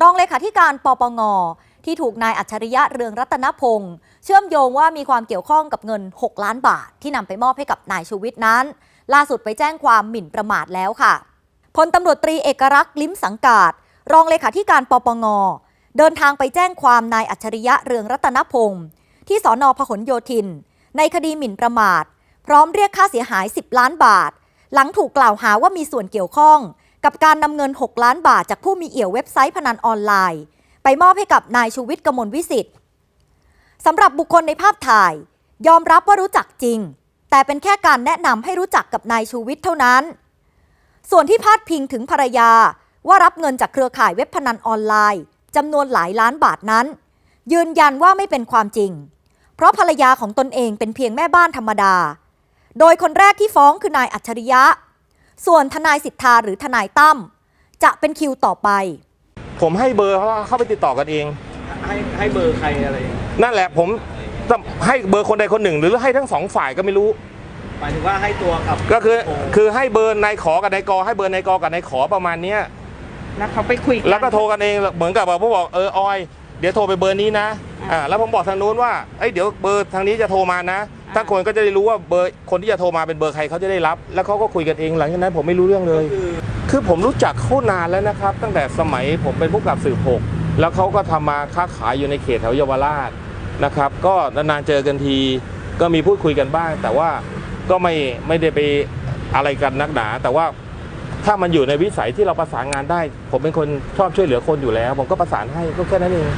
รองเลขาธิการปปง ที่ถูกนายอัจฉริยะเรืองรัตนพงศ์เชื่อมโยงว่ามีความเกี่ยวข้องกับเงิน 6 ล้านบาท ที่นำไปมอบให้กับนายชูวิทย์นั้น ล่าสุดไปแจ้งความหมิ่นประมาทแล้วค่ะพลตำรวจตรีเอกรักษ์ลิ้มสังกาดรองเลขาธิการปปง เดินทางไปแจ้งความนายอัจฉริยะเรืองรัตนพงศ์ที่สอนอพหลโยธิน ในคดีหมิ่นประมาท พร้อมเรียกค่าเสียหาย 10 ล้านบาท หลังถูกกล่าวหาว่ามีส่วนเกี่ยวข้อง กับการนำเงิน 6 ล้านบาทจากผู้มีเอี่ยวเว็บไซต์พนันออนไลน์ ไปมอบให้กับนายชูวิทย์กมลวิสิทธิ์สำหรับบุคคลในภาพถ่าย ยอมรับว่ารู้จักจริง แต่เป็นแค่การแนะนำให้รู้จักกับนายชูวิทย์เท่านั้น ส่วนที่พาดพิงถึงภรรยาว่ารับเงินจากเครือข่ายเว็บพนันออนไลน์จำนวนหลายล้านบาทนั้น ยืนยันว่าไม่เป็นความจริง เพราะภรรยาของตนเองเป็นเพียงแม่บ้านธรรมดา โดยคนแรกที่ฟ้องคือนายอัจฉริยะ ส่วนทนายสิทธาหรือทนายตั้มจะเป็นคิวต่อไป ผมให้เบอร์เขาเข้าไปติดต่อกันเอง ให้ให้เบอร์ใครอะไร นั่นแหละผมจะให้เบอร์คนใดคนหนึ่ง หรือให้ทั้งสองฝ่ายก็ไม่รู้หมายถึงว่าให้ตัวกับก็คือโอ้คือให้เบอร์นายขอกับนายกอให้เบอร์นายกอกับนายขอประมาณเนี้ยแล้วเขาไปคุยกันแล้วก็โทรกันเองเหมือนกับว่าผมบอกเออออย เดี๋ยวโทรไปเบอร์นี้นะอ่าแล้วผมบอกทางนู้นว่าเอ้ยเดี๋ยวเบอร์ทางนี้จะโทรมานะทั้งคนก็จะได้รู้ว่าเบอร์คนที่จะโทรมาเป็นเบอร์ใครเขาจะได้รับ แล้วเขาก็คุยกันเองหลังจากนั้นผมไม่รู้เรื่องเลย คือคือผมรู้จักเขานานแล้วนะครับ ตั้งแต่สมัยผมเป็นผู้กำกับสืบหกแล้วเขาก็ทำมาค้าขายอยู่ในเขตแถวเยาวราชนะครับ ก็นานๆเจอกันที ก็มีพูดคุยกันบ้าง แต่ว่าก็ไม่ไม่ได้ไปอะไรกันนักหนา แต่ว่า ถ้ามันอยู่ในวิสัยที่เราประสานงานได้ ผมเป็นคนชอบช่วยเหลือคนอยู่แล้ว ผมก็ประสานให้ก็แค่นั้นเอง